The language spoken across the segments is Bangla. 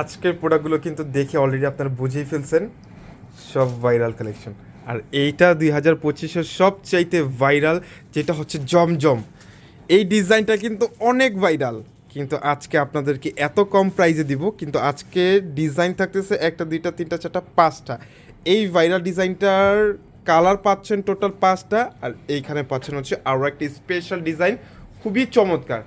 আজকের প্রোডাক্টগুলো কিন্তু দেখে অলরেডি আপনারা বুঝেই ফেলছেন। সব ভাইরাল কালেকশন আর এইটা দুই হাজার পঁচিশের সবচাইতে ভাইরাল যেটা হচ্ছে জমজম। এই ডিজাইনটা কিন্তু অনেক ভাইরাল কিন্তু আজকে আপনাদেরকে এত কম প্রাইজে দিব, কিন্তু আজকে ডিজাইন থাকতেছে একটা, দুইটা, তিনটা, চারটা, পাঁচটা। এই ভাইরাল ডিজাইনটার কালার পাচ্ছেন টোটাল পাঁচটা, আর এইখানে পাচ্ছেন হচ্ছে আরও একটি স্পেশাল ডিজাইন খুবই চমৎকার।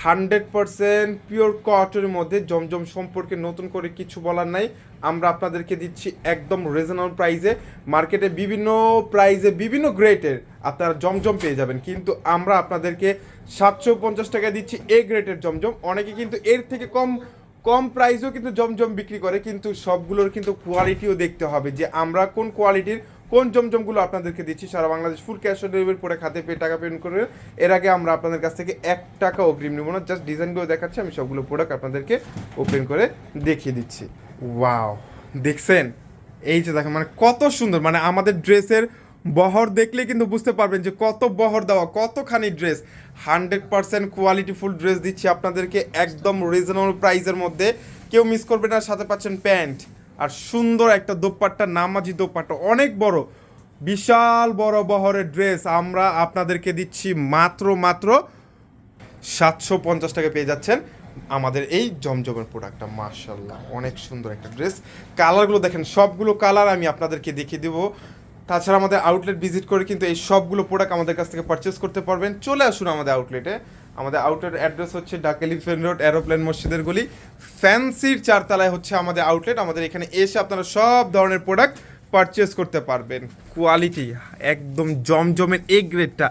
হান্ড্রেড পারসেন্ট পিওর কটনের মধ্যে জমজম সম্পর্কে নতুন করে কিছু বলার নাই। আমরা আপনাদেরকে দিচ্ছি একদম রিজনেবল প্রাইসে মার্কেটে বিভিন্ন প্রাইসে বিভিন্ন গ্রেটের আপনারা জমজম পেয়ে যাবেন। কিন্তু আমরা আপনাদেরকে সাতশো পঞ্চাশ টাকায় দিচ্ছি এ গ্রেটের জমজম। অনেকে কিন্তু এর থেকে কম কম প্রাইসেও কিন্তু জমজম বিক্রি করে, কিন্তু সবগুলোর কিন্তু কোয়ালিটিও দেখতে হবে যে আমরা কোন কোয়ালিটির কোন জমজমগুলো আপনাদেরকে দিচ্ছি? সারা Bangladesh full cash on delivery পরে খাতে পেয়ে টাকা পেমেন্ট করে এর আগে আমরা আপনাদের কাছ থেকে এক টাকা অগ্রিম নেব না জাস্ট ডিজাইনগুলো দেখাচ্ছি, আমি সবগুলো প্রোডাক্ট আপনাদেরকে ওপেন করে দেখিয়ে দিচ্ছি। ওয়াও দেখছেন? এই যে দেখেন মানে কত সুন্দর মানে আমাদের ড্রেসের বহর দেখলে কিন্তু বুঝতে পারবেন যে কত বহর দেওয়া, কতখানি dress. Hundred percent qualityful dress দিচ্ছি আপনাদেরকে, একদম রিজনেবল প্রাইসের মধ্যে। কেউ মিস করবে না, সাথে পাচ্ছেন প্যান্ট। আর সুন্দর একটা দোপাট্টা, নামাজি দোপাট্টা, অনেক বড়। বিশাল বড় বহরের ড্রেস আমরা আপনাদেরকে দিচ্ছি মাত্র মাত্র সাতশো পঞ্চাশ টাকা পেয়ে যাচ্ছেন আমাদের এই জমজমের প্রোডাক্টটা মার্শাল্লাহ অনেক সুন্দর একটা ড্রেস। কালারগুলো দেখেন, সবগুলো কালার আমি আপনাদেরকে দেখিয়ে দেবো। তাছাড়া আমাদের আউটলেট ভিজিট করে কিন্তু এই সবগুলো প্রোডাক্ট আমাদের কাছ থেকে পারচেস করতে পারবেন। চলে আসুন আমাদের আউটলেটে আমাদের আউটলেট অ্যাড্রেস হচ্ছে ডাকেলি ফেন রোড এরোপ্লেন মসজিদের গলি। ফ্যান্সির চারতলায় হচ্ছে আমাদের আউটলেট আমাদের এখানে এসে আপনারা সব ধরনের প্রোডাক্ট পারচেস করতে পারবেন। কোয়ালিটি একদম জমজমের এ গ্রেডটা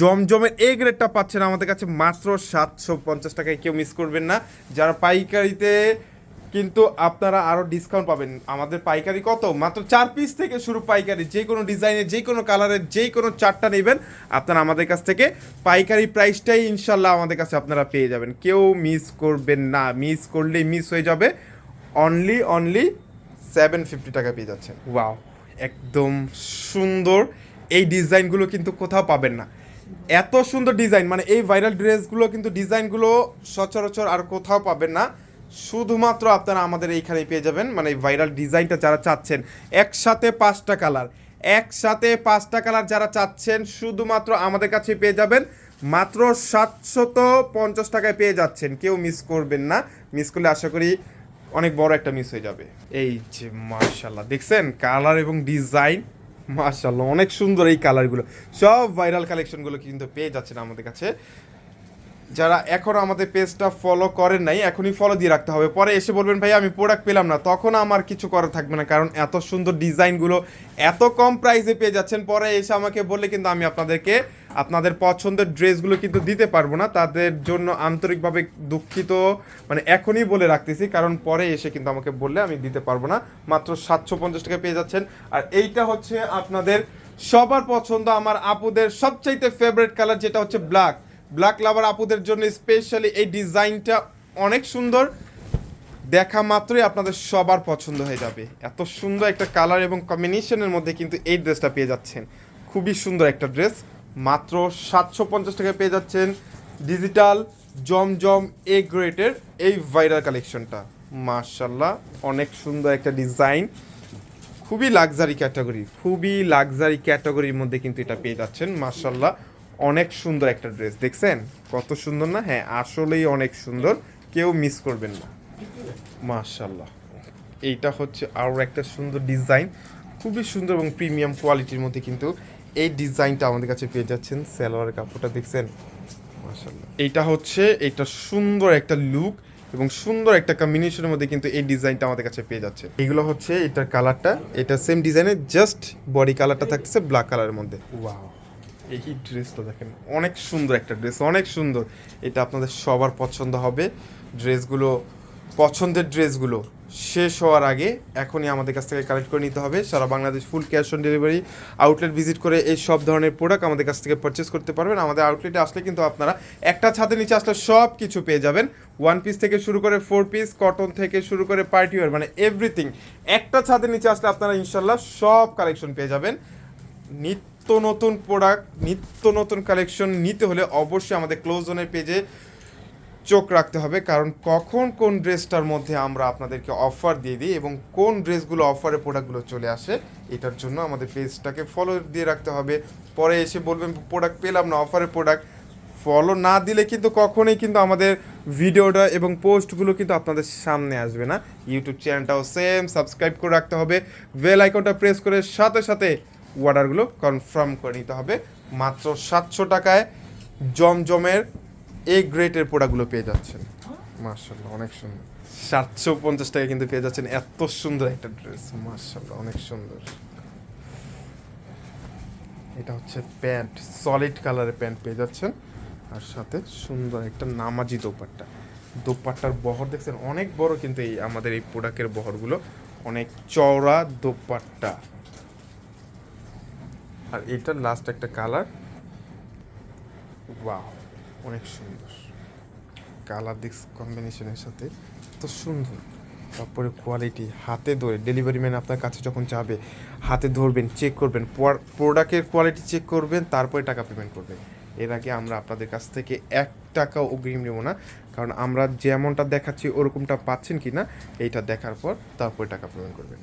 জমজমের এ গ্রেডটা পাচ্ছেন আমাদের কাছে মাত্র সাতশো পঞ্চাশ টাকায়। কেউ মিস করবেন না। যারা পাইকারিতে কিন্তু আপনারা আরও ডিসকাউন্ট পাবেন। আমাদের পাইকারি কত? মাত্র চার পিস থেকে শুরু পাইকারি। যে কোনো ডিজাইনের, যে কোনো কালারের যে কোনো চারটা নেবেন, আপনারা আমাদের কাছ থেকে পাইকারি প্রাইসটাই ইনশাল্লাহ আমাদের কাছে আপনারা পেয়ে যাবেন। কেউ মিস করবেন না। মিস করলেই মিস হয়ে যাবে। অনলি অনলি সেভেন ফিফটি টাকা পেয়ে যাচ্ছেন। ওয়াও একদম সুন্দর। এই ডিজাইনগুলো কিন্তু কোথাও পাবেন না। এত সুন্দর ডিজাইন। মানে এই ভাইরাল ড্রেসগুলো কিন্তু ডিজাইনগুলো সচরাচর আর কোথাও পাবেন না। শুধুমাত্র আপনারা আমাদের এইখানেই পেয়ে যাবেন মানে ভাইরাল ডিজাইনটা যারা চাচ্ছেন, একসাথে পাঁচটা কালার একসাথে পাঁচটা কালার যারা চাচ্ছেন, শুধুমাত্র আমাদের কাছে পেয়ে যাবেন, মাত্র সাতশত পঞ্চাশ টাকায় পেয়ে যাচ্ছেন। কেউ মিস করবেন না। মিস করলে আশা করি অনেক বড় একটা মিস হয়ে যাবে। এই যে মার্শাল্লাহ দেখছেন? কালার এবং ডিজাইন মার্শাল্লাহ অনেক সুন্দর এই কালারগুলো সব ভাইরাল কালেকশনগুলো কিন্তু পেয়ে যাচ্ছেন আমাদের কাছে। যারা এখনও আমাদের পেজটা ফলো করেন নাই, এখনই ফলো দিয়ে রাখতে হবে। পরে এসে বলবেন ভাই আমি প্রোডাক্ট পেলাম না। তখন আমার কিছু করার থাকবে না, কারণ এত সুন্দর ডিজাইনগুলো এত কম প্রাইসে পেয়ে যাচ্ছেন। পরে এসে আমাকে বললে কিন্তু আমি আপনাদেরকে, আপনাদের পছন্দের ড্রেসগুলো কিন্তু দিতে পারব না। তাদের জন্য আন্তরিকভাবে দুঃখিত মানে এখনই বলে রাখতেছি, কারণ পরে এসে কিন্তু আমাকে বললে আমি দিতে পারব না। মাত্র সাতশো পঞ্চাশ টাকা পেয়ে যাচ্ছেন। আর এইটা হচ্ছে আপনাদের সবার পছন্দ, আমার আপুদের সবচাইতে ফেভারিট কালার যেটা হচ্ছে ব্ল্যাক ব্ল্যাক লাভার আপুদের জন্য স্পেশালি এই ডিজাইনটা অনেক সুন্দর। দেখা মাত্রই আপনাদের সবার পছন্দ হয়ে যাবে। এত সুন্দর একটা কালার এবং কম্বিনেশনের মধ্যে কিন্তু এই ড্রেসটা পেয়ে যাচ্ছেন। খুবই সুন্দর একটা ড্রেস মাত্র সাতশো পঞ্চাশ টাকায় পেয়ে যাচ্ছেন ডিজিটাল জমজম এ গ্রেটের এই ভাইরাল কালেকশনটা মার্শাল্লাহ অনেক সুন্দর একটা ডিজাইন খুবই লাক্সারি ক্যাটাগরি খুবই লাক্সারি ক্যাটাগরির মধ্যে কিন্তু এটা পেয়ে যাচ্ছেন। মার্শাল্লাহ অনেক সুন্দর একটা ড্রেস, দেখছেন? কত সুন্দর না? হ্যাঁ আসলেই অনেক সুন্দর। কেউ মিস করবেন না। মার্শাল্লাহ এইটা হচ্ছে আরও একটা সুন্দর ডিজাইন। খুবই সুন্দর এবং প্রিমিয়াম কোয়ালিটির মধ্যে কিন্তু এই ডিজাইনটা আমাদের কাছে পেয়ে যাচ্ছেন সালোয়ারের কাপড়টা, দেখছেন? মার্শাল্লাহ এইটা হচ্ছে এটা সুন্দর একটা লুক এবং সুন্দর একটা কম্বিনেশনের মধ্যে কিন্তু এই ডিজাইনটা আমাদের কাছে পেয়ে যাচ্ছে। এগুলো হচ্ছে, এটার কালারটা এটা সেম ডিজাইনের জাস্ট বডি কালারটা থাকতেছে ব্ল্যাক কালারের মধ্যে। ওয়াও এই ড্রেসটা দেখেন, অনেক সুন্দর একটা ড্রেস অনেক সুন্দর। এটা আপনাদের সবার পছন্দ হবে। ড্রেসগুলো পছন্দের ড্রেসগুলো শেষ হওয়ার আগে এখনই আমাদের কাছ থেকে কালেক্ট করে নিতে হবে। সারা Bangladesh full cash on delivery outlet visit করে এই সব ধরনের প্রোডাক্ট আমাদের কাছ থেকে পারচেস করতে পারবেন। আমাদের আউটলেটে আসলে কিন্তু আপনারা একটা ছাদের নিচে আসলে সব কিছু পেয়ে যাবেন। ওয়ান পিস থেকে শুরু করে ফোর পিস কটন থেকে শুরু করে পার্টি ওয়ার মানে এভরিথিং একটা ছাদের নিচে আসলে আপনারা ইনশাল্লাহ সব কালেকশন পেয়ে যাবেন। নিত্য নতুন প্রোডাক্ট নিত্য নতুন কালেকশন নিতে হলে অবশ্যই আমাদের ক্লোজ জোনের পেজে চোখ রাখতে হবে। কারণ কখন কোন ড্রেসটার মধ্যে আমরা আপনাদেরকে অফার দিয়ে দিই এবং কোন ড্রেসগুলো অফারে প্রোডাক্টগুলো চলে আসে, এটার জন্য আমাদের পেজটাকে ফলো দিয়ে রাখতে হবে। পরে এসে বলবেন প্রোডাক্ট পেলাম না অফারের প্রোডাক্ট ফলো না দিলে কিন্তু কখনোই কিন্তু আমাদের ভিডিওটা এবং পোস্টগুলো কিন্তু আপনাদের সামনে আসবে না। ইউটিউব চ্যানেলটাও সেম সাবস্ক্রাইব করে রাখতে হবে। বেল আইকনটা প্রেস করে সাথে সাথে অর্ডারগুলো কনফার্ম করে নিতে হবে। মাত্র সাতশো টাকায় জমজমের এ গ্রেটের প্রোডাক্টগুলো পেয়ে যাচ্ছেন। মার্শাল্লাহ অনেক সুন্দর। সাতশো পঞ্চাশ টাকা কিন্তু পেয়ে যাচ্ছেন এত সুন্দর একটা ড্রেস মার্শাল্লাহ অনেক সুন্দর। এটা হচ্ছে প্যান্ট সলিড কালারের প্যান্ট পেয়ে যাচ্ছেন। আর সাথে সুন্দর একটা নামাজি দোপাট্টা। দোপাট্টার বহর দেখছেন, অনেক বড় কিন্তু এই আমাদের এই প্রোডাক্টের বহরগুলো। অনেক চওড়া দোপাট্টা। আর এটা লাস্ট একটা কালার বাহ অনেক সুন্দর। কালার দিক্স কম্বিনেশনের সাথে তো সুন্দর। তারপরে কোয়ালিটি হাতে ধরে ডেলিভারি ম্যান আপনার কাছে যখন যাবে, হাতে ধরবেন চেক করবেন প্রোডাক্টের কোয়ালিটি চেক করবেন, তারপরে টাকা পেমেন্ট করবেন। এর আগে আমরা আপনাদের কাছ থেকে এক টাকাও অগ্রিম নেব না, কারণ আমরা যেমনটা দেখাচ্ছি, ওরকমটা পাচ্ছেন কি না এইটা দেখার পর তারপরে টাকা পেমেন্ট করবেন।